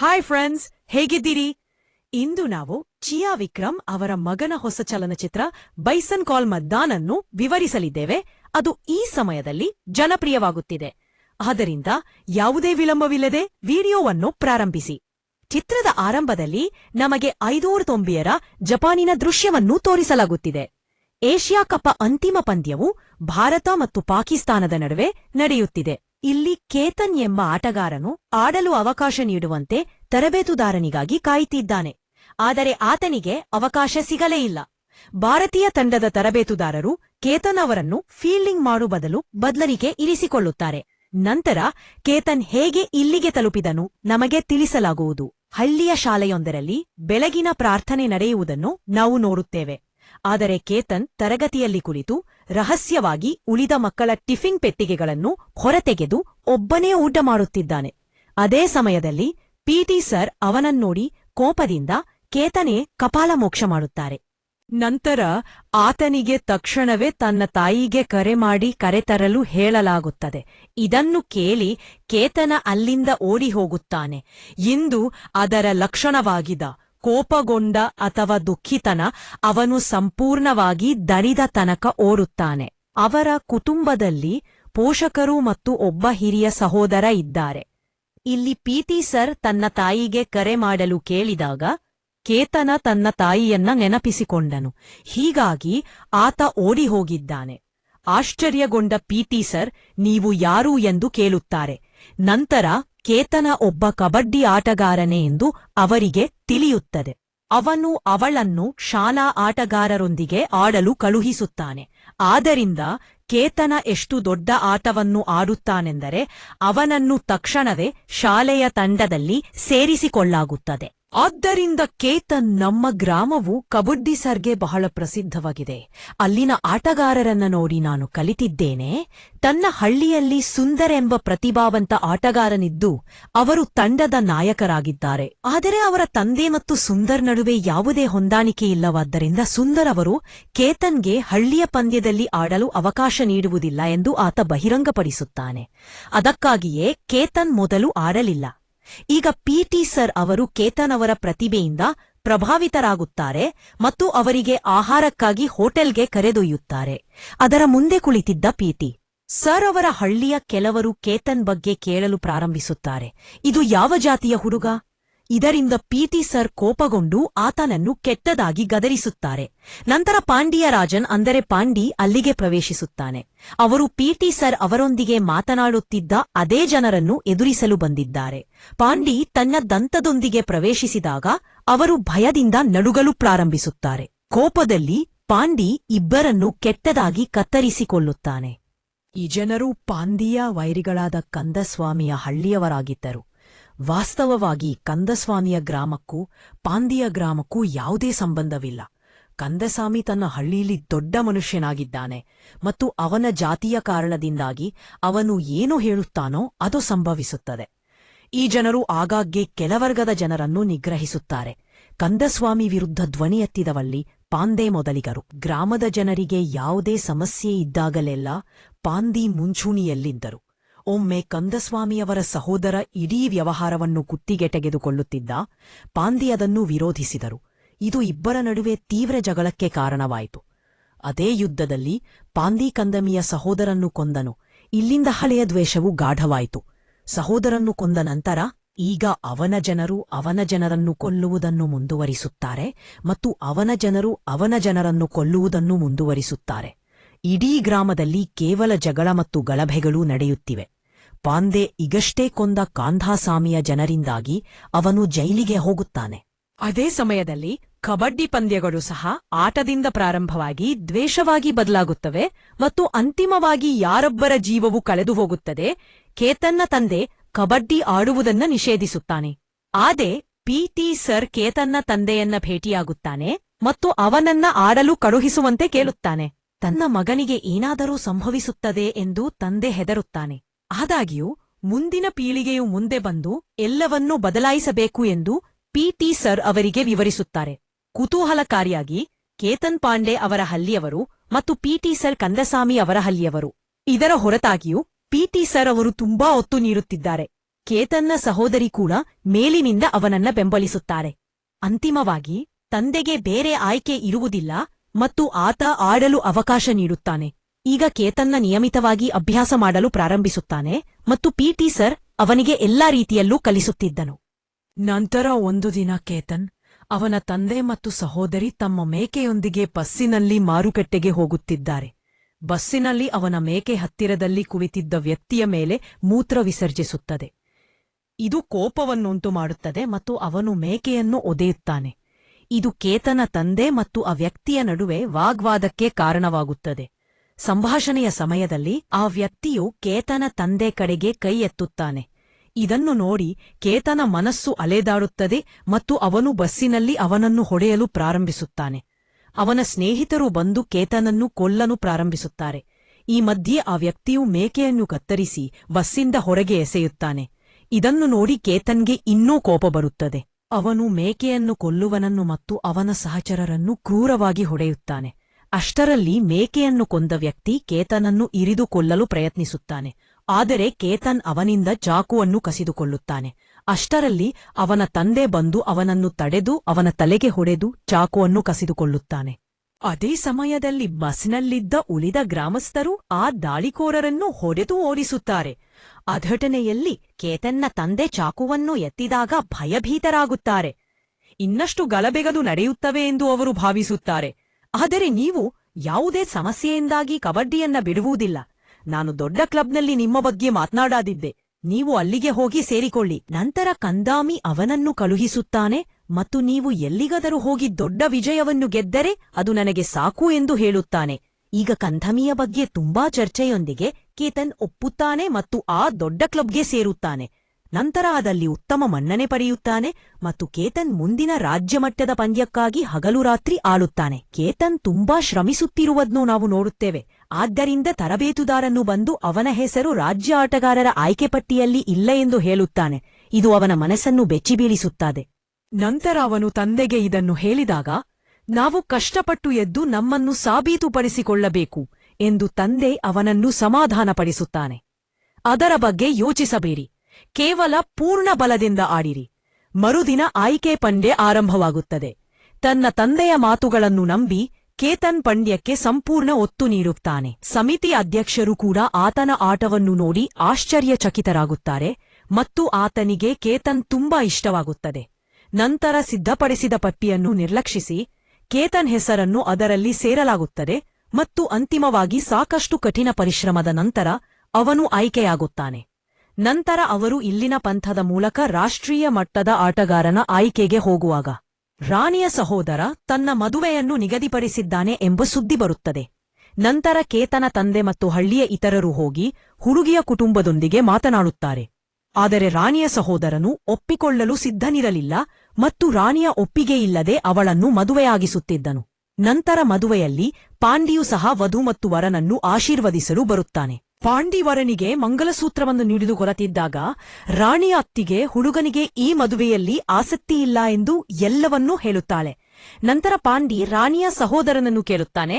Hi friends ಹೇಗಿದ್ದೀರಿ ಇಂದು ನಾವು chia Vikram ಅವರ ಮಗನ ಹೊಸ ಚಲನಚಿತ್ರ ಬೈಸನ್ ಕಾಲ್ ಮದ್ದಾನನ್ನು ವಿವರಿಸಲಿದ್ದೇವೆ. ಅದು ಈ ಸಮಯದಲ್ಲಿ ಜನಪ್ರಿಯವಾಗುತ್ತಿದೆ. ಆದ್ದರಿಂದ ಯಾವುದೇ ವಿಳಂಬವಿಲ್ಲದೆ ವಿಡಿಯೋವನ್ನು ಪ್ರಾರಂಭಿಸಿ. ಚಿತ್ರದ ಆರಂಭದಲ್ಲಿ ನಮಗೆ ಐದೂರು ತೊಂಬಿಯರ ಜಪಾನಿನ ದೃಶ್ಯವನ್ನು ತೋರಿಸಲಾಗುತ್ತಿದೆ. ಏಷ್ಯಾ ಕಪ್ ಅಂತಿಮ ಪಂದ್ಯವು ಭಾರತ ಮತ್ತು ಪಾಕಿಸ್ತಾನದ ನಡುವೆ ನಡೆಯುತ್ತಿದೆ. ಇಲ್ಲಿ ಕೇತನ್ ಎಂಬ ಆಟಗಾರನು ಆಡಲು ಅವಕಾಶ ನೀಡುವಂತೆ ತರಬೇತುದಾರನಿಗಾಗಿ ಕಾಯುತ್ತಿದ್ದಾನೆ. ಆದರೆ ಆತನಿಗೆ ಅವಕಾಶ ಸಿಗಲೇ ಇಲ್ಲ. ಭಾರತೀಯ ತಂಡದ ತರಬೇತುದಾರರು ಕೇತನ್ ಅವರನ್ನು ಫೀಲ್ಡಿಂಗ್ ಮಾಡು ಬದಲು ಬದಲರಿಗೆ ಇರಿಸಿಕೊಳ್ಳುತ್ತಾರೆ. ನಂತರ ಕೇತನ್ ಹೇಗೆ ಇಲ್ಲಿಗೆ ತಲುಪಿದನು ನಮಗೆ ತಿಳಿಸಲಾಗುವುದು. ಹಳ್ಳಿಯ ಶಾಲೆಯೊಂದರಲ್ಲಿ ಬೆಳಗಿನ ಪ್ರಾರ್ಥನೆ ನಡೆಯುವುದನ್ನು ನಾವು ನೋಡುತ್ತೇವೆ. ಆದರೆ ಕೇತನ್ ತರಗತಿಯಲ್ಲಿ ಕುಳಿತು ರಹಸ್ಯವಾಗಿ ಉಳಿದ ಮಕ್ಕಳ ಟಿಫಿನ್ ಪೆಟ್ಟಿಗೆಗಳನ್ನು ಹೊರತೆಗೆದು ಒಬ್ಬನೇ ಊಟ ಮಾಡುತ್ತಿದ್ದಾನೆ. ಅದೇ ಸಮಯದಲ್ಲಿ ಪಿಟಿ ಸರ್ ಅವನನ್ನೋಡಿ ಕೋಪದಿಂದ ಕೇತನೇ ಕಪಾಲ ಮೋಕ್ಷ ಮಾಡುತ್ತಾರೆ. ನಂತರ ಆತನಿಗೆ ತಕ್ಷಣವೇ ತನ್ನ ತಾಯಿಗೆ ಕರೆ ಮಾಡಿ ಕರೆತರಲು ಹೇಳಲಾಗುತ್ತದೆ. ಇದನ್ನು ಕೇಳಿ ಕೇತನ ಅಲ್ಲಿಂದ ಓಡಿ ಹೋಗುತ್ತಾನೆ. ಇಂದು ಅದರ ಲಕ್ಷಣವಾಗಿದ ಕೋಪಗೊಂಡ ಅಥವಾ ದುಃಖಿತನ ಅವನು ಸಂಪೂರ್ಣವಾಗಿ ದಣಿದ ತನಕ ಓಡುತ್ತಾನೆ. ಅವರ ಕುಟುಂಬದಲ್ಲಿ ಪೋಷಕರು ಮತ್ತು ಒಬ್ಬ ಹಿರಿಯ ಸಹೋದರ ಇದ್ದಾರೆ. ಇಲ್ಲಿ ಪೀತಿ ಸರ್ ತನ್ನ ತಾಯಿಗೆ ಕರೆ ಮಾಡಲು ಕೇಳಿದಾಗ ಕೇತನ ತನ್ನ ತಾಯಿಯನ್ನ ನೆನಪಿಸಿಕೊಂಡನು. ಹೀಗಾಗಿ ಆತ ಓಡಿ ಹೋಗಿದ್ದಾನೆ ಆಶ್ಚರ್ಯಗೊಂಡ ಪೀತಿ ಸರ್ ನೀವು ಯಾರು? ಎಂದು ಕೇಳುತ್ತಾರೆ. ನಂತರ ಕೇತನ ಒಬ್ಬ ಕಬಡ್ಡಿ ಆಟಗಾರನೇ ಎಂದು ಅವರಿಗೆ ತಿಳಿಯುತ್ತದೆ. ಅವನು ಅವಳನ್ನು ಶಾಲಾ ಆಟಗಾರರೊಂದಿಗೆ ಆಡಲು ಕಳುಹಿಸುತ್ತಾನೆ. ಆದ್ದರಿಂದ ಕೇತನ ಎಷ್ಟು ದೊಡ್ಡ ಆಟವನ್ನು ಆಡುತ್ತಾನೆಂದರೆ ಅವನನ್ನು ತಕ್ಷಣವೇ ಶಾಲೆಯ ತಂಡದಲ್ಲಿ ಸೇರಿಸಿಕೊಳ್ಳಾಗುತ್ತದೆ. ಆದ್ದರಿಂದ ಕೇತನ್ ನಮ್ಮ ಗ್ರಾಮವು ಕಬಡ್ಡಿ ಸರ್ಗೆ ಬಹಳ ಪ್ರಸಿದ್ಧವಾಗಿದೆ. ಅಲ್ಲಿನ ಆಟಗಾರರನ್ನ ನೋಡಿ ನಾನು ಕಲಿತಿದ್ದೇನೆ. ತನ್ನ ಹಳ್ಳಿಯಲ್ಲಿ ಸುಂದರ್ ಎಂಬ ಪ್ರತಿಭಾವಂತ ಆಟಗಾರನಿದ್ದು ಅವರು ತಂಡದ ನಾಯಕರಾಗಿದ್ದಾರೆ. ಆದರೆ ಅವರ ತಂದೆ ಮತ್ತು ಸುಂದರ್ ನಡುವೆ ಯಾವುದೇ ಹೊಂದಾಣಿಕೆ ಇಲ್ಲವಾದ್ದರಿಂದ ಸುಂದರ್ ಅವರು ಕೇತನ್ಗೆ ಹಳ್ಳಿಯ ಪಂದ್ಯದಲ್ಲಿ ಆಡಲು ಅವಕಾಶ ನೀಡುವುದಿಲ್ಲ ಎಂದು ಆತ ಬಹಿರಂಗಪಡಿಸುತ್ತಾನೆ. ಅದಕ್ಕಾಗಿಯೇ ಕೇತನ್ ಮೊದಲು ಆಡಲಿಲ್ಲ. ಈಗ ಪಿಟಿ ಸರ್ ಅವರು ಕೇತನ್ ಅವರ ಪ್ರತಿಭೆಯಿಂದ ಪ್ರಭಾವಿತರಾಗುತ್ತಾರೆ ಮತ್ತು ಅವರಿಗೆ ಆಹಾರಕ್ಕಾಗಿ ಹೋಟೆಲ್ಗೆ ಕರೆದೊಯ್ಯುತ್ತಾರೆ. ಅದರ ಮುಂದೆ ಕುಳಿತಿದ್ದ ಪಿಟಿ ಸರ್ ಅವರ ಹಳ್ಳಿಯ ಕೆಲವರು ಕೇತನ್ ಬಗ್ಗೆ ಕೇಳಲು ಪ್ರಾರಂಭಿಸುತ್ತಾರೆ. ಇದು ಯಾವ ಜಾತಿಯ ಹುಡುಗ? ಇದರಿಂದ ಪಿಟಿ ಸರ್ ಕೋಪಗೊಂಡು ಆತನನ್ನು ಕೆಟ್ಟದಾಗಿ ಗದರಿಸುತ್ತಾರೆ. ನಂತರ ಪಾಂಡಿಯ ರಾಜನ್ ಅಂದರೆ ಪಾಂಡಿ ಅಲ್ಲಿಗೆ ಪ್ರವೇಶಿಸುತ್ತಾನೆ. ಅವರು ಪಿಟಿ ಸರ್ ಅವರೊಂದಿಗೆ ಮಾತನಾಡುತ್ತಿದ್ದ ಅದೇ ಜನರನ್ನು ಎದುರಿಸಲು ಬಂದಿದ್ದಾರೆ. ಪಾಂಡಿ ತನ್ನ ದಂತದೊಂದಿಗೆ ಪ್ರವೇಶಿಸಿದಾಗ ಅವರು ಭಯದಿಂದ ನಡುಗಲು ಪ್ರಾರಂಭಿಸುತ್ತಾರೆ. ಕೋಪದಲ್ಲಿ ಪಾಂಡಿ ಇಬ್ಬರನ್ನು ಕೆಟ್ಟದಾಗಿ ಕತ್ತರಿಸಿಕೊಳ್ಳುತ್ತಾನೆ. ಈ ಜನರು ಪಾಂಡಿಯ ವೈರಿಗಳಾದ ಕಂದಸ್ವಾಮಿಯ ಹಳ್ಳಿಯವರಾಗಿದ್ದರು. ವಾಸ್ತವವಾಗಿ ಕಂದಸ್ವಾಮಿಯ ಗ್ರಾಮಕ್ಕೂ ಪಾಂದಿಯ ಗ್ರಾಮಕ್ಕೂ ಯಾವುದೇ ಸಂಬಂಧವಿಲ್ಲ. ಕಂದಸ್ವಾಮಿ ತನ್ನ ಹಳ್ಳಿಯಲ್ಲಿ ದೊಡ್ಡ ಮನುಷ್ಯನಾಗಿದ್ದಾನೆ ಮತ್ತು ಅವನ ಜಾತಿಯ ಕಾರಣದಿಂದಾಗಿ ಅವನು ಏನು ಹೇಳುತ್ತಾನೋ ಅದು ಸಂಭವಿಸುತ್ತದೆ. ಈ ಜನರು ಆಗಾಗ್ಗೆ ಕೆಲವರ್ಗದ ಜನರನ್ನು ನಿಗ್ರಹಿಸುತ್ತಾರೆ. ಕಂದಸ್ವಾಮಿ ವಿರುದ್ಧ ಧ್ವನಿ ಎತ್ತಿದವಲ್ಲಿ ಪಾಂದೆ ಮೊದಲಿಗರು. ಗ್ರಾಮದ ಜನರಿಗೆ ಯಾವುದೇ ಸಮಸ್ಯೆ ಇದ್ದಾಗಲೆಲ್ಲ ಪಾಂದಿ ಮುಂಚೂಣಿಯಲ್ಲಿದ್ದರು. ಒಮ್ಮೆ ಕಂದಸ್ವಾಮಿಯವರ ಸಹೋದರ ಇಡೀ ವ್ಯವಹಾರವನ್ನು ಕುತ್ತಿಗೆ ತೆಗೆದುಕೊಳ್ಳುತ್ತಿದ್ದ ಪಾಂದಿ ಅದನ್ನು ವಿರೋಧಿಸಿದರು. ಇದು ಇಬ್ಬರ ನಡುವೆ ತೀವ್ರ ಜಗಳಕ್ಕೆ ಕಾರಣವಾಯಿತು. ಅದೇ ಯುದ್ಧದಲ್ಲಿ ಪಾಂದಿ ಕಂದಮಿಯ ಸಹೋದರನ್ನು ಕೊಂದನು. ಇಲ್ಲಿಂದ ಹಳೆಯ ದ್ವೇಷವು ಗಾಢವಾಯಿತು. ಸಹೋದರನ್ನು ಕೊಂದ ನಂತರ ಈಗ ಅವನ ಜನರು ಅವನ ಜನರನ್ನು ಕೊಲ್ಲುವುದನ್ನು ಮುಂದುವರಿಸುತ್ತಾರೆ ಮತ್ತು ಅವನ ಜನರು ಅವನ ಜನರನ್ನು ಕೊಲ್ಲುವುದನ್ನು ಮುಂದುವರಿಸುತ್ತಾರೆ. ಇಡೀ ಗ್ರಾಮದಲ್ಲಿ ಕೇವಲ ಜಗಳ ಮತ್ತು ಗಲಭೆಗಳೂ ನಡೆಯುತ್ತಿವೆ. ಪಾಂದೆ ಈಗಷ್ಟೇ ಕೊಂದ ಕಾಂಧಾಸಾಮಿಯ ಜನರಿಂದಾಗಿ ಅವನು ಜೈಲಿಗೆ ಹೋಗುತ್ತಾನೆ. ಅದೇ ಸಮಯದಲ್ಲಿ ಕಬಡ್ಡಿ ಪಂದ್ಯಗಳು ಸಹ ಆಟದಿಂದ ಪ್ರಾರಂಭವಾಗಿ ದ್ವೇಷವಾಗಿ ಬದಲಾಗುತ್ತವೆ ಮತ್ತು ಅಂತಿಮವಾಗಿ ಯಾರೊಬ್ಬರ ಜೀವವು ಕಳೆದು ಹೋಗುತ್ತದೆ, ಕೇತನ್ನ ತಂದೆ ಕಬಡ್ಡಿ ಆಡುವುದನ್ನ ನಿಷೇಧಿಸುತ್ತಾನೆ. ಆದೆ ಪಿಟಿ ಸರ್ ಕೇತನ್ನ ತಂದೆಯನ್ನ ಭೇಟಿಯಾಗುತ್ತಾನೆ ಮತ್ತು ಅವನನ್ನ ಆಡಲು ಕಳುಹಿಸುವಂತೆ ಕೇಳುತ್ತಾನೆ. ತನ್ನ ಮಗನಿಗೆ ಏನಾದರೂ ಸಂಭವಿಸುತ್ತದೆ ಎಂದು ತಂದೆ ಹೆದರುತ್ತಾನೆ. ಆದಾಗ್ಯೂ, ಮುಂದಿನ ಪೀಳಿಗೆಯು ಮುಂದೆ ಬಂದು ಎಲ್ಲವನ್ನೂ ಬದಲಾಯಿಸಬೇಕು ಎಂದು ಪಿಟಿ ಸರ್ ಅವರಿಗೆ ವಿವರಿಸುತ್ತಾರೆ. ಕುತೂಹಲಕಾರಿಯಾಗಿ, ಕೇತನ್ ಪಾಂಡೆ ಅವರ ಹಲ್ಲಿಯವರು ಮತ್ತು ಪಿಟಿ ಸರ್ ಕಂದಸಾಮಿ ಅವರ ಹಲ್ಲಿಯವರು. ಇದರ ಹೊರತಾಗಿಯೂ ಪಿಟಿ ಸರ್ ಅವರು ತುಂಬಾ ಒತ್ತು ನೀಡುತ್ತಿದ್ದಾರೆ. ಕೇತನ್ನ ಸಹೋದರಿ ಕೂಡ ಮೇಲಿನಿಂದ ಅವನನ್ನ ಬೆಂಬಲಿಸುತ್ತಾರೆ. ಅಂತಿಮವಾಗಿ, ತಂದೆಗೆ ಬೇರೆ ಆಯ್ಕೆ ಇರುವುದಿಲ್ಲ ಮತ್ತು ಆತ ಆಡಲು ಅವಕಾಶ ನೀಡುತ್ತಾನೆ. ಈಗ ಕೇತನ್ನ ನಿಯಮಿತವಾಗಿ ಅಭ್ಯಾಸ ಮಾಡಲು ಪ್ರಾರಂಭಿಸುತ್ತಾನೆ ಮತ್ತು ಪಿಟಿ ಸರ್ ಅವನಿಗೆ ಎಲ್ಲಾ ರೀತಿಯಲ್ಲೂ ಕಲಿಸುತ್ತಿದ್ದನು. ನಂತರ ಒಂದು ದಿನ ಕೇತನ್ ಅವನ ತಂದೆ ಮತ್ತು ಸಹೋದರಿ ತಮ್ಮ ಮೇಕೆಯೊಂದಿಗೆ ಬಸ್ಸಿನಲ್ಲಿ ಮಾರುಕಟ್ಟೆಗೆ ಹೋಗುತ್ತಿದ್ದಾರೆ. ಬಸ್ಸಿನಲ್ಲಿ ಅವನ ಮೇಕೆ ಹತ್ತಿರದಲ್ಲಿ ಕುಳಿತಿದ್ದ ವ್ಯಕ್ತಿಯ ಮೇಲೆ ಮೂತ್ರ ವಿಸರ್ಜಿಸುತ್ತದೆ. ಇದು ಕೋಪವನ್ನುಂಟು ಮಾಡುತ್ತದೆ ಮತ್ತು ಅವನು ಮೇಕೆಯನ್ನು ಒದೆಯುತ್ತಾನೆ. ಇದು ಕೇತನ ತಂದೆ ಮತ್ತು ಆ ವ್ಯಕ್ತಿಯ ನಡುವೆ ವಾಗ್ವಾದಕ್ಕೆ ಕಾರಣವಾಗುತ್ತದೆ. ಸಂಭಾಷಣೆಯ ಸಮಯದಲ್ಲಿ ಆ ವ್ಯಕ್ತಿಯು ಕೇತನ ತಂದೆ ಕಡೆಗೆ ಕೈ ಎತ್ತುತ್ತಾನೆ. ಇದನ್ನು ನೋಡಿ ಕೇತನ ಮನಸ್ಸು ಅಲೆದಾಡುತ್ತದೆ ಮತ್ತು ಅವನು ಬಸ್ಸಿನಲ್ಲಿ ಅವನನ್ನು ಹೊಡೆಯಲು ಪ್ರಾರಂಭಿಸುತ್ತಾನೆ. ಅವನ ಸ್ನೇಹಿತರು ಬಂದು ಕೇತನನ್ನು ಕೊಲ್ಲನು ಪ್ರಾರಂಭಿಸುತ್ತಾರೆ. ಈ ಮಧ್ಯೆ ಆ ವ್ಯಕ್ತಿಯು ಮೇಕೆಯನ್ನು ಕತ್ತರಿಸಿ ಬಸ್ಸಿಂದ ಹೊರಗೆ ಎಸೆಯುತ್ತಾನೆ. ಇದನ್ನು ನೋಡಿ ಕೇತನ್ಗೆ ಇನ್ನೂ ಕೋಪ ಬರುತ್ತದೆ. ಅವನು ಮೇಕೆಯನ್ನು ಕೊಲ್ಲುವನನ್ನು ಮತ್ತು ಅವನ ಸಹಚರರನ್ನು ಕ್ರೂರವಾಗಿ ಹೊಡೆಯುತ್ತಾನೆ. ಅಷ್ಟರಲ್ಲಿ ಮೇಕೆಯನ್ನು ಕೊಂದ ವ್ಯಕ್ತಿ ಕೇತನನ್ನು ಇರಿದು ಕೊಲ್ಲಲು ಪ್ರಯತ್ನಿಸುತ್ತಾನೆ. ಆದರೆ ಕೇತನ್ ಅವನಿಂದ ಚಾಕುವನ್ನು ಕಸಿದುಕೊಳ್ಳುತ್ತಾನೆ. ಅಷ್ಟರಲ್ಲಿ ಅವನ ತಂದೆ ಬಂದು ಅವನನ್ನು ತಡೆದು ಅವನ ತಲೆಗೆ ಹೊಡೆದು ಚಾಕುವನ್ನು ಕಸಿದುಕೊಳ್ಳುತ್ತಾನೆ. ಅದೇ ಸಮಯದಲ್ಲಿ ಬಸ್ನಲ್ಲಿದ್ದ ಉಳಿದ ಗ್ರಾಮಸ್ಥರು ಆ ದಾಳಿಕೋರರನ್ನು ಹೊಡೆದು ಓಡಿಸುತ್ತಾರೆ. ಅಘಟನೆಯಲ್ಲಿ ಕೇತನ್ನ ತಂದೆ ಚಾಕುವನ್ನು ಎತ್ತಿದಾಗ ಭಯಭೀತರಾಗುತ್ತಾರೆ. ಇನ್ನಷ್ಟು ಗಲಬೆಗದು ನಡೆಯುತ್ತವೆ ಎಂದು ಅವರು ಭಾವಿಸುತ್ತಾರೆ. ಆದರೆ ನೀವು ಯಾವುದೇ ಸಮಸ್ಯೆಯಿಂದಾಗಿ ಕಬಡ್ಡಿಯನ್ನ ಬಿಡುವುದಿಲ್ಲ. ನಾನು ದೊಡ್ಡ ಕ್ಲಬ್ನಲ್ಲಿ ನಿಮ್ಮ ಬಗ್ಗೆ ಮಾತನಾಡಾದಿದ್ದೆ. ನೀವು ಅಲ್ಲಿಗೆ ಹೋಗಿ ಸೇರಿಕೊಳ್ಳಿ. ನಂತರ ಕಂದಾಮಿ ಅವನನ್ನು ಕಳುಹಿಸುತ್ತಾನೆ ಮತ್ತು ನೀವು ಎಲ್ಲಿಗಾದರೂ ಹೋಗಿ ದೊಡ್ಡ ವಿಜಯವನ್ನು ಗೆದ್ದರೆ ಅದು ನನಗೆ ಸಾಕು ಎಂದು ಹೇಳುತ್ತಾನೆ. ಈಗ ಕಂಥಮಿಯ ಬಗ್ಗೆ ತುಂಬಾ ಚರ್ಚೆಯೊಂದಿಗೆ ಕೇತನ್ ಒಪ್ಪುತ್ತಾನೆ ಮತ್ತು ಆ ದೊಡ್ಡ ಕ್ಲಬ್ಗೆ ಸೇರುತ್ತಾನೆ. ನಂತರ ಅದಲ್ಲಿ ಉತ್ತಮ ಮನ್ನಣೆ ಪಡೆಯುತ್ತಾನೆ ಮತ್ತು ಕೇತನ್ ಮುಂದಿನ ರಾಜ್ಯಮಟ್ಟದ ಪಂದ್ಯಕ್ಕಾಗಿ ಹಗಲು ರಾತ್ರಿ ಆಳುತ್ತಾನೆ. ಕೇತನ್ ತುಂಬಾ ಶ್ರಮಿಸುತ್ತಿರುವುದನ್ನು ನಾವು ನೋಡುತ್ತೇವೆ. ಆದ್ದರಿಂದ ತರಬೇತುದಾರನು ಬಂದು ಅವನ ಹೆಸರು ರಾಜ್ಯ ಆಟಗಾರರ ಆಯ್ಕೆ ಪಟ್ಟಿಯಲ್ಲಿ ಇಲ್ಲ ಎಂದು ಹೇಳುತ್ತಾನೆ. ಇದು ಅವನ ಮನಸ್ಸನ್ನು ಬೆಚ್ಚಿಬೀಳಿಸುತ್ತದೆ. ನಂತರ ಅವನು ತಂದೆಗೆ ಇದನ್ನು ಹೇಳಿದಾಗ ನಾವು ಕಷ್ಟಪಟ್ಟು ಎದ್ದು ನಮ್ಮನ್ನು ಸಾಬೀತುಪಡಿಸಿಕೊಳ್ಳಬೇಕು ಎಂದು ತಂದೆ ಅವನನ್ನು ಸಮಾಧಾನಪಡಿಸುತ್ತಾನೆ. ಅದರ ಬಗ್ಗೆ ಯೋಚಿಸಬೇಡಿ. ಕೇವಲ ಪೂರ್ಣ ಬಲದಿಂದ ಆಡಿರಿ. ಮರುದಿನ ಆಯ್ಕೆ ಪಂಡ್ಯ ಆರಂಭವಾಗುತ್ತದೆ. ತನ್ನ ತಂದೆಯ ಮಾತುಗಳನ್ನು ನಂಬಿ ಕೇತನ್ ಪಂಡ್ಯಕ್ಕೆ ಸಂಪೂರ್ಣ ಒತ್ತು ನೀಡುತ್ತಾನೆ. ಸಮಿತಿ ಅಧ್ಯಕ್ಷರು ಕೂಡ ಆತನ ಆಟವನ್ನು ನೋಡಿ ಆಶ್ಚರ್ಯಚಕಿತರಾಗುತ್ತಾರೆ ಮತ್ತು ಆತನಿಗೆ ಕೇತನ್ ತುಂಬಾ ಇಷ್ಟವಾಗುತ್ತದೆ. ನಂತರ ಸಿದ್ಧಪಡಿಸಿದ ಪಟ್ಟಿಯನ್ನು ನಿರ್ಲಕ್ಷಿಸಿ ಕೇತನ್ ಹೆಸರನ್ನು ಅದರಲ್ಲಿ ಸೇರಲಾಗುತ್ತದೆ ಮತ್ತು ಅಂತಿಮವಾಗಿ ಸಾಕಷ್ಟು ಕಠಿಣ ಪರಿಶ್ರಮದ ನಂತರ ಅವನು ಆಯ್ಕೆಯಾಗುತ್ತಾನೆ. ನಂತರ ಅವರು ಇಲ್ಲಿನ ಪಂಥದ ಮೂಲಕ ರಾಷ್ಟ್ರೀಯ ಮಟ್ಟದ ಆಟಗಾರನ ಆಯ್ಕೆಗೆ ಹೋಗುವಾಗ ರಾಣಿಯ ಸಹೋದರ ತನ್ನ ಮದುವೆಯನ್ನು ನಿಗದಿಪಡಿಸಿದ್ದಾನೆ ಎಂಬ ಸುದ್ದಿ ಬರುತ್ತದೆ. ನಂತರ ಕೇತನ ತಂದೆ ಮತ್ತು ಹಳ್ಳಿಯ ಇತರರು ಹೋಗಿ ಹುಡುಗಿಯ ಕುಟುಂಬದೊಂದಿಗೆ ಮಾತನಾಡುತ್ತಾರೆ. ಆದರೆ ರಾಣಿಯ ಸಹೋದರನು ಒಪ್ಪಿಕೊಳ್ಳಲು ಸಿದ್ಧನಿರಲಿಲ್ಲ ಮತ್ತು ರಾಣಿಯ ಒಪ್ಪಿಗೆಯಿಲ್ಲದೆ ಅವಳನ್ನು ಮದುವೆಯಾಗಿಸುತ್ತಿದ್ದನು. ನಂತರ ಮದುವೆಯಲ್ಲಿ ಪಾಂಡಿಯು ಸಹ ವಧು ಮತ್ತು ವರನನ್ನು ಆಶೀರ್ವದಿಸಲು ಬರುತ್ತಾನೆ. ಪಾಂಡಿವರನಿಗೆ ಮಂಗಲಸೂತ್ರವನ್ನು ನೀಡಿದು ಕೊರತಿದ್ದಾಗ ರಾಣಿಯ ಅತ್ತಿಗೆ ಹುಡುಗನಿಗೆ ಈ ಮದುವೆಯಲ್ಲಿ ಆಸಕ್ತಿಯಿಲ್ಲ ಎಂದು ಎಲ್ಲವನ್ನೂ ಹೇಳುತ್ತಾಳೆ. ನಂತರ ಪಾಂಡಿ ರಾಣಿಯ ಸಹೋದರನನ್ನು ಕೇಳುತ್ತಾನೆ,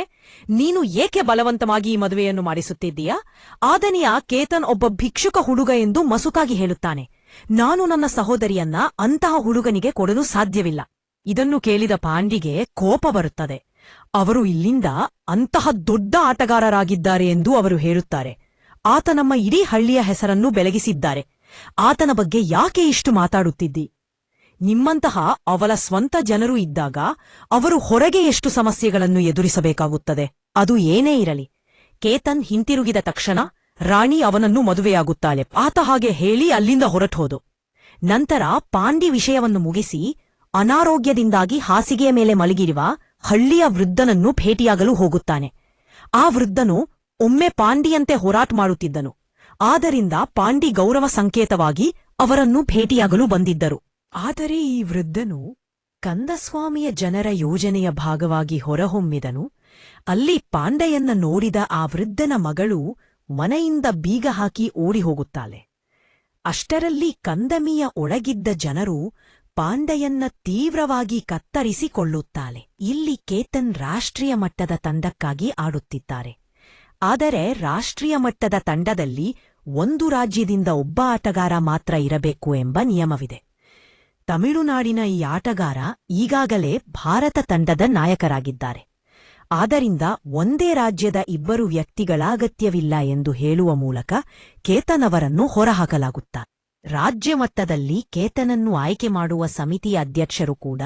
ನೀನು ಏಕೆ ಬಲವಂತವಾಗಿ ಈ ಮದುವೆಯನ್ನು ಮಾಡಿಸುತ್ತಿದ್ದೀಯಾ? ಆದನಿಯ ಕೇತನ್ ಒಬ್ಬ ಭಿಕ್ಷುಕ ಹುಡುಗ ಎಂದು ಮಸುಕಾಗಿ ಹೇಳುತ್ತಾನೆ. ನಾನು ನನ್ನ ಸಹೋದರಿಯನ್ನ ಅಂತಹ ಹುಡುಗನಿಗೆ ಕೊಡಲು ಸಾಧ್ಯವಿಲ್ಲ. ಇದನ್ನು ಕೇಳಿದ ಪಾಂಡಿಗೆ ಕೋಪ ಬರುತ್ತದೆ. ಅವರು ಇಲ್ಲಿಂದ ಅಂತಹ ದೊಡ್ಡ ಆಟಗಾರರಾಗಿದ್ದಾರೆ ಎಂದು ಅವರು ಹೇಳುತ್ತಾರೆ. ಆತ ನಮ್ಮ ಇಡೀ ಹಳ್ಳಿಯ ಹೆಸರನ್ನು ಬೆಳಗಿಸಿದ್ದಾರೆ. ಆತನ ಬಗ್ಗೆ ಯಾಕೆ ಇಷ್ಟು ಮಾತಾಡುತ್ತಿದ್ದಿ? ನಿಮ್ಮಂತಹ ಅವಳ ಸ್ವಂತ ಜನರು ಇದ್ದಾಗ ಅವರು ಹೊರಗೆ ಎಷ್ಟು ಸಮಸ್ಯೆಗಳನ್ನು ಎದುರಿಸಬೇಕಾಗುತ್ತದೆ? ಅದು ಏನೇ ಇರಲಿ. ಕೇತನ್ ಹಿಂತಿರುಗಿದ ತಕ್ಷಣ ರಾಣಿ ಅವನನ್ನು ಮದುವೆಯಾಗುತ್ತಾಳೆ. ಆತ ಹಾಗೆ ಹೇಳಿ ಅಲ್ಲಿಂದ ಹೊರಟೋದು ನಂತರ ಪಾಂಡಿ ವಿಷಯವನ್ನು ಮುಗಿಸಿ ಅನಾರೋಗ್ಯದಿಂದಾಗಿ ಹಾಸಿಗೆಯ ಮೇಲೆ ಮಲಗಿರುವ ಹಳ್ಳಿಯ ವೃದ್ಧನನ್ನು ಭೇಟಿಯಾಗಲು ಹೋಗುತ್ತಾನೆ. ಆ ವೃದ್ಧನು ಒಮ್ಮೆ ಪಾಂಡಿಯಂತೆ ಹೋರಾಟ ಮಾಡುತ್ತಿದ್ದನು. ಆದ್ದರಿಂದ ಪಾಂಡಿ ಗೌರವ ಸಂಕೇತವಾಗಿ ಅವರನ್ನು ಭೇಟಿಯಾಗಲು ಬಂದಿದ್ದರು. ಆದರೆ ಈ ವೃದ್ಧನು ಕಂದಸ್ವಾಮಿಯ ಜನರ ಯೋಜನೆಯ ಭಾಗವಾಗಿ ಹೊರಹೊಮ್ಮಿದನು. ಅಲ್ಲಿ ಪಾಂಡೆಯನ್ನ ನೋಡಿದ ಆ ವೃದ್ಧನ ಮಗಳು ಮನೆಯಿಂದ ಬೀಗ ಹಾಕಿ ಓಡಿ ಹೋಗುತ್ತಾಳೆ ಅಷ್ಟರಲ್ಲಿ ಕಂದಮಿಯ ಒಳಗಿದ್ದ ಜನರು ಪಾಂಡೆಯನ್ನ ತೀವ್ರವಾಗಿ ಕತ್ತರಿಸಿಕೊಳ್ಳುತ್ತಾಳೆ. ಇಲ್ಲಿ ಕೇತನ್ ರಾಷ್ಟ್ರೀಯ ಮಟ್ಟದ ತಂಡಕ್ಕಾಗಿ ಆಡುತ್ತಿದ್ದಾರೆ. ಆದರೆ ರಾಷ್ಟ್ರೀಯ ಮಟ್ಟದ ತಂಡದಲ್ಲಿ ಒಂದು ರಾಜ್ಯದಿಂದ ಒಬ್ಬ ಆಟಗಾರ ಮಾತ್ರ ಇರಬೇಕು ಎಂಬ ನಿಯಮವಿದೆ. ತಮಿಳುನಾಡಿನ ಈ ಆಟಗಾರ ಈಗಾಗಲೇ ಭಾರತ ತಂಡದ ನಾಯಕರಾಗಿದ್ದಾರೆ. ಆದ್ದರಿಂದ ಒಂದೇ ರಾಜ್ಯದ ಇಬ್ಬರು ವ್ಯಕ್ತಿಗಳ ಅಗತ್ಯವಿಲ್ಲ ಎಂದು ಹೇಳುವ ಮೂಲಕ ಕೇತನವರನ್ನು ಹೊರಹಾಕಲಾಗುತ್ತ. ರಾಜ್ಯ ಮಟ್ಟದಲ್ಲಿ ಕೇತನನ್ನು ಆಯ್ಕೆ ಮಾಡುವ ಸಮಿತಿಯ ಅಧ್ಯಕ್ಷರು ಕೂಡ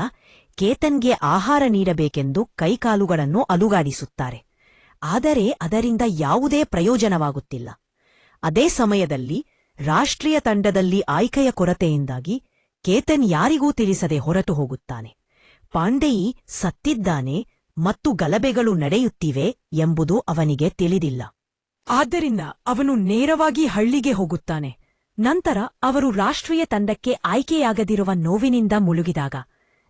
ಕೇತನ್ಗೆ ಆಹಾರ ನೀಡಬೇಕೆಂದು ಕೈಕಾಲುಗಳನ್ನು ಅಲುಗಾಡಿಸುತ್ತಾರೆ. ಆದರೆ ಅದರಿಂದ ಯಾವುದೇ ಪ್ರಯೋಜನವಾಗುತ್ತಿಲ್ಲ. ಅದೇ ಸಮಯದಲ್ಲಿ ರಾಷ್ಟ್ರೀಯ ತಂಡದಲ್ಲಿ ಆಯ್ಕೆಯ ಕೊರತೆಯಿಂದಾಗಿ ಕೇತನ್ ಯಾರಿಗೂ ತಿಳಿಸದೆ ಹೊರಟು ಹೋಗುತ್ತಾನೆ. ಪಾಂಡೆಯಿ ಸತ್ತಿದ್ದಾನೆ ಮತ್ತು ಗಲಭೆಗಳು ನಡೆಯುತ್ತಿವೆ ಎಂಬುದು ಅವನಿಗೆ ತಿಳಿದಿಲ್ಲ. ಆದ್ದರಿಂದ ಅವನು ನೇರವಾಗಿ ಹಳ್ಳಿಗೆ ಹೋಗುತ್ತಾನೆ. ನಂತರ ಅವರು ರಾಷ್ಟ್ರೀಯ ತಂಡಕ್ಕೆ ಆಯ್ಕೆಯಾಗದಿರುವ ನೋವಿನಿಂದ ಮುಳುಗಿದಾಗ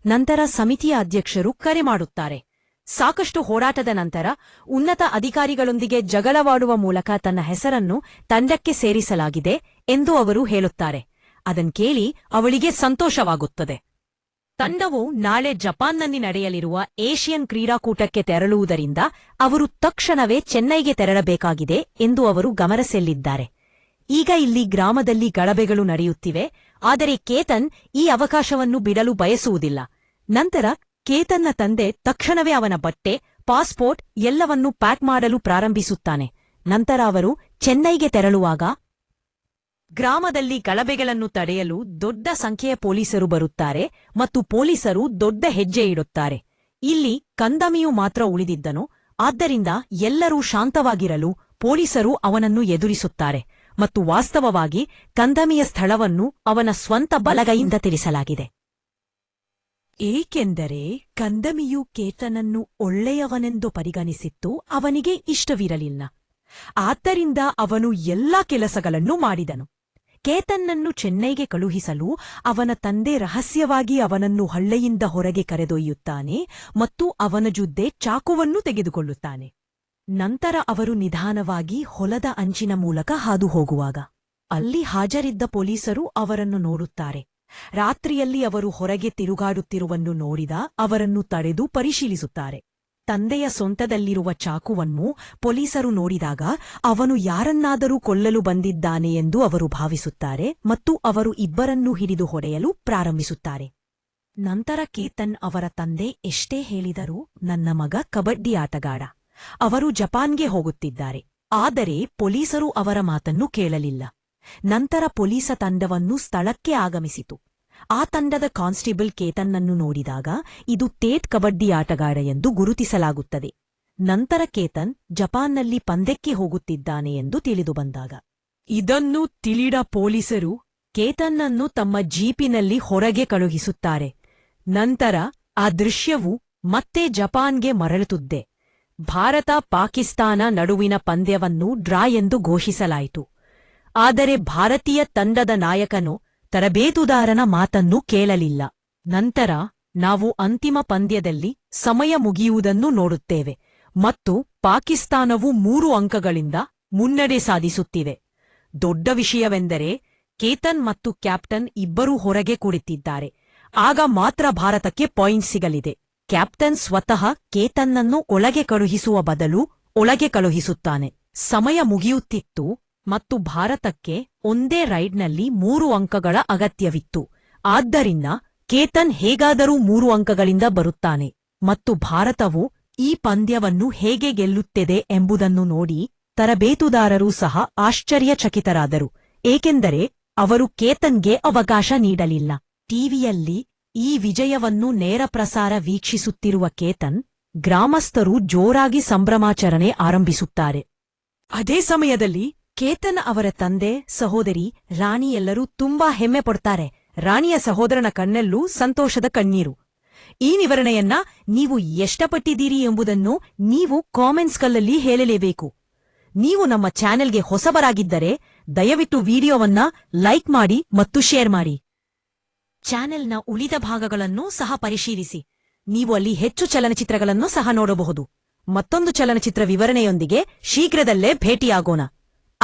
ನಂತರ ಸಮಿತಿಯ ಅಧ್ಯಕ್ಷರು ಕರೆ ಮಾಡುತ್ತಾರೆ. ಸಾಕಷ್ಟು ಹೋರಾಟದ ನಂತರ ಉನ್ನತ ಅಧಿಕಾರಿಗಳೊಂದಿಗೆ ಜಗಳವಾಡುವ ಮೂಲಕ ತನ್ನ ಹೆಸರನ್ನು ತಂಡಕ್ಕೆ ಸೇರಿಸಲಾಗಿದೆ ಎಂದು ಅವರು ಹೇಳುತ್ತಾರೆ. ಅದನ್ ಕೇಳಿ ಅವಳಿಗೆ ಸಂತೋಷವಾಗುತ್ತದೆ. ತಂಡವು ನಾಳೆ ಜಪಾನ್ನಲ್ಲಿ ನಡೆಯಲಿರುವ ಏಷಿಯನ್ ಕ್ರೀಡಾಕೂಟಕ್ಕೆ ತೆರಳುವುದರಿಂದ ಅವರು ತಕ್ಷಣವೇ ಚೆನ್ನೈಗೆ ತೆರಳಬೇಕಾಗಿದೆ ಎಂದು ಅವರು ಗಮನಸೆಲ್ಲಿದ್ದಾರೆ. ಈಗ ಇಲ್ಲಿ ಗ್ರಾಮದಲ್ಲಿ ಗಲಭೆಗಳು ನಡೆಯುತ್ತಿವೆ, ಆದರೆ ಕೇತನ್ ಈ ಅವಕಾಶವನ್ನು ಬಿಡಲು ಬಯಸುವುದಿಲ್ಲ. ನಂತರ ಕೇತನ್ನ ತಂದೆ ತಕ್ಷಣವೇ ಅವನ ಬಟ್ಟೆ, ಪಾಸ್ಪೋರ್ಟ್ ಎಲ್ಲವನ್ನೂ ಪ್ಯಾಕ್ ಮಾಡಲು ಪ್ರಾರಂಭಿಸುತ್ತಾನೆ. ನಂತರ ಅವರು ಚೆನ್ನೈಗೆ ತೆರಳುವಾಗ ಗ್ರಾಮದಲ್ಲಿ ಗಲಭೆಗಳನ್ನು ತಡೆಯಲು ದೊಡ್ಡ ಸಂಖ್ಯೆಯ ಪೊಲೀಸರು ಬರುತ್ತಾರೆ ಮತ್ತು ಪೊಲೀಸರು ದೊಡ್ಡ ಹೆಜ್ಜೆ ಇಡುತ್ತಾರೆ. ಇಲ್ಲಿ ಕಂದಮಿಯು ಮಾತ್ರ ಉಳಿದಿದ್ದನು. ಆದ್ದರಿಂದ ಎಲ್ಲರೂ ಶಾಂತವಾಗಿರಲು ಪೊಲೀಸರು ಅವನನ್ನು ಎದುರಿಸುತ್ತಾರೆ ಮತ್ತು ವಾಸ್ತವವಾಗಿ ಕಂದಮಿಯ ಸ್ಥಳವನ್ನು ಅವನ ಸ್ವಂತ ಬಲಗೈಯಿಂದ ತಿಳಿಸಲಾಗಿದೆ. ಏಕೆಂದರೆ ಕಂದಮಿಯು ಕೇತನನ್ನು ಒಳ್ಳೆಯವನೆಂದು ಪರಿಗಣಿಸಿತ್ತು, ಅವನಿಗೆ ಇಷ್ಟವಿರಲಿಲ್ಲ. ಆದ್ದರಿಂದ ಅವನು ಎಲ್ಲಾ ಕೆಲಸಗಳನ್ನು ಮಾಡಿದನು. ಕೇತನ್ನನ್ನು ಚೆನ್ನೈಗೆ ಕಳುಹಿಸಲು ಅವನ ತಂದೆ ರಹಸ್ಯವಾಗಿ ಅವನನ್ನು ಹಳ್ಳೆಯಿಂದ ಹೊರಗೆ ಕರೆದೊಯ್ಯುತ್ತಾನೆ ಮತ್ತು ಅವನ ಜುದ್ದೆ ಚಾಕುವನ್ನು ತೆಗೆದುಕೊಳ್ಳುತ್ತಾನೆ. ನಂತರ ಅವರು ನಿಧಾನವಾಗಿ ಹೊಲದ ಅಂಚಿನ ಮೂಲಕ ಹಾದು ಹೋಗುವಾಗ ಅಲ್ಲಿ ಹಾಜರಿದ್ದ ಪೊಲೀಸರು ಅವರನ್ನು ನೋಡುತ್ತಾರೆ. ರಾತ್ರಿಯಲ್ಲಿ ಅವರು ಹೊರಗೆ ತಿರುಗಾಡುತ್ತಿರುವನ್ನು ನೋಡಿದ ಅವರನ್ನು ತಡೆದು ಪರಿಶೀಲಿಸುತ್ತಾರೆ. ತಂದೆಯ ಸೊಂಟದಲ್ಲಿರುವ ಚಾಕುವನ್ನು ಪೊಲೀಸರು ನೋಡಿದಾಗ ಅವನು ಯಾರನ್ನಾದರೂ ಕೊಲ್ಲಲು ಬಂದಿದ್ದಾನೆ ಎಂದು ಅವರು ಭಾವಿಸುತ್ತಾರೆ ಮತ್ತು ಅವರು ಇಬ್ಬರನ್ನೂ ಹಿಡಿದು ಹೊಡೆಯಲು ಪ್ರಾರಂಭಿಸುತ್ತಾರೆ. ನಂತರ ಕೇತನ್ ಅವರ ತಂದೆ ಎಷ್ಟೇ ಹೇಳಿದರೂ, ನನ್ನ ಮಗ ಕಬಡ್ಡಿ ಆಟಗಾಡ ಅವರು ಜಪಾನ್ಗೆ ಹೋಗುತ್ತಿದ್ದಾರೆ. ಆದರೆ ಪೊಲೀಸರು ಅವರ ಮಾತನ್ನು ಕೇಳಲಿಲ್ಲ. ನಂತರ ಪೊಲೀಸ ತಂಡವನ್ನು ಸ್ಥಳಕ್ಕೆ ಆಗಮಿಸಿತು. ಆ ತಂಡದ ಕಾನ್ಸ್ಟೇಬಲ್ ಕೇತನ್ನನ್ನು ನೋಡಿದಾಗ ಇದು ತೇತ್ ಕಬಡ್ಡಿ ಆಟಗಾರ ಎಂದು ಗುರುತಿಸಲಾಗುತ್ತದೆ. ನಂತರ ಕೇತನ್ ಜಪಾನ್ನಲ್ಲಿ ಪಂದ್ಯಕ್ಕೆ ಹೋಗುತ್ತಿದ್ದಾನೆ ಎಂದು ತಿಳಿದುಬಂದಾಗ ಇದನ್ನು ತಿಳಿಡ ಪೊಲೀಸರು ಕೇತನ್ನನ್ನು ತಮ್ಮ ಜೀಪಿನಲ್ಲಿ ಹೊರಗೆ ಕಳುಹಿಸುತ್ತಾರೆ. ನಂತರ ಆ ದೃಶ್ಯವು ಮತ್ತೆ ಜಪಾನ್ಗೆ ಮರಳುತ್ತಿದ್ದೆ. ಭಾರತ ಪಾಕಿಸ್ತಾನ ನಡುವಿನ ಪಂದ್ಯವನ್ನು ಡ್ರಾ ಎಂದು ಘೋಷಿಸಲಾಯಿತು. ಆದರೆ ಭಾರತೀಯ ತಂಡದ ನಾಯಕನು ತರಬೇತುದಾರನ ಮಾತನ್ನು ಕೇಳಲಿಲ್ಲ. ನಂತರ ನಾವು ಅಂತಿಮ ಪಂದ್ಯದಲ್ಲಿ ಸಮಯ ಮುಗಿಯುವುದನ್ನು ನೋಡುತ್ತೇವೆ ಮತ್ತು ಪಾಕಿಸ್ತಾನವು ಮೂರು ಅಂಕಗಳಿಂದ ಮುನ್ನಡೆ ಸಾಧಿಸುತ್ತಿದೆ. ದೊಡ್ಡ ವಿಷಯವೆಂದರೆ ಕೇತನ್ ಮತ್ತು ಕ್ಯಾಪ್ಟನ್ ಇಬ್ಬರೂ ಹೊರಗೆ ಕುಳಿತಿದ್ದಾರೆ. ಆಗ ಮಾತ್ರ ಭಾರತಕ್ಕೆ ಪಾಯಿಂಟ್ ಸಿಗಲಿದೆ. ಕ್ಯಾಪ್ಟನ್ ಸ್ವತಃ ಕೇತನ್ನನ್ನು ಒಳಗೆ ಕಳುಹಿಸುವ ಬದಲು ಒಳಗೆ ಕಳುಹಿಸುತ್ತಾನೆ. ಸಮಯ ಮುಗಿಯುತ್ತಿತ್ತು. ಮತ್ತು ಭಾರತಕ್ಕೆ ಒಂದೇ ರೈಡ್ನಲ್ಲಿ ಮೂರು ಅಂಕಗಳ ಅಗತ್ಯವಿತ್ತು. ಆದ್ದರಿಂದ ಕೇತನ್ ಹೇಗಾದರೂ ಮೂರು ಅಂಕಗಳಿಂದ ಬರುತ್ತಾನೆ ಮತ್ತು ಭಾರತವು ಈ ಪಂದ್ಯವನ್ನು ಹೇಗೆ ಗೆಲ್ಲುತ್ತದೆ ಎಂಬುದನ್ನು ನೋಡಿ ತರಬೇತುದಾರರೂ ಸಹ ಆಶ್ಚರ್ಯಚಕಿತರಾದರು. ಏಕೆಂದರೆ ಅವರು ಕೇತನ್ಗೆ ಅವಕಾಶ ನೀಡಲಿಲ್ಲ. ಟಿವಿಯಲ್ಲಿ ಈ ವಿಜಯವನ್ನು ನೇರ ಪ್ರಸಾರ ವೀಕ್ಷಿಸುತ್ತಿರುವ ಕೇತನ್ ಗ್ರಾಮಸ್ಥರು ಜೋರಾಗಿ ಸಂಭ್ರಮಾಚರಣೆ ಆರಂಭಿಸುತ್ತಾರೆ. ಅದೇ ಸಮಯದಲ್ಲಿ ಕೇತನ್ ಅವರ ತಂದೆ, ಸಹೋದರಿ ರಾಣಿ ಎಲ್ಲರೂ ತುಂಬಾ ಹೆಮ್ಮೆ ಪಡ್ತಾರೆ. ರಾಣಿಯ ಸಹೋದರನ ಕಣ್ಣಲ್ಲೂ ಸಂತೋಷದ ಕಣ್ಣೀರು. ಈ ವಿವರಣೆಯನ್ನ ನೀವು ಎಷ್ಟಪಟ್ಟಿದ್ದೀರಿ ಎಂಬುದನ್ನು ನೀವು ಕಾಮೆಂಟ್ಸ್ ಕಲ್ಲಲ್ಲಿ ಹೇಳಲೇಬೇಕು. ನೀವು ನಮ್ಮ ಚಾನೆಲ್ಗೆ ಹೊಸಬರಾಗಿದ್ದರೆ ದಯವಿಟ್ಟು ವಿಡಿಯೋವನ್ನ ಲೈಕ್ ಮಾಡಿ ಮತ್ತು ಶೇರ್ ಮಾಡಿ. ಚಾನೆಲ್ನ ಉಳಿದ ಭಾಗಗಳನ್ನು ಸಹ ಪರಿಶೀಲಿಸಿ. ನೀವು ಅಲ್ಲಿ ಹೆಚ್ಚು ಚಲನಚಿತ್ರಗಳನ್ನು ಸಹ ನೋಡಬಹುದು. ಮತ್ತೊಂದು ಚಲನಚಿತ್ರ ವಿವರಣೆಯೊಂದಿಗೆ ಶೀಘ್ರದಲ್ಲೇ ಭೇಟಿಯಾಗೋಣ.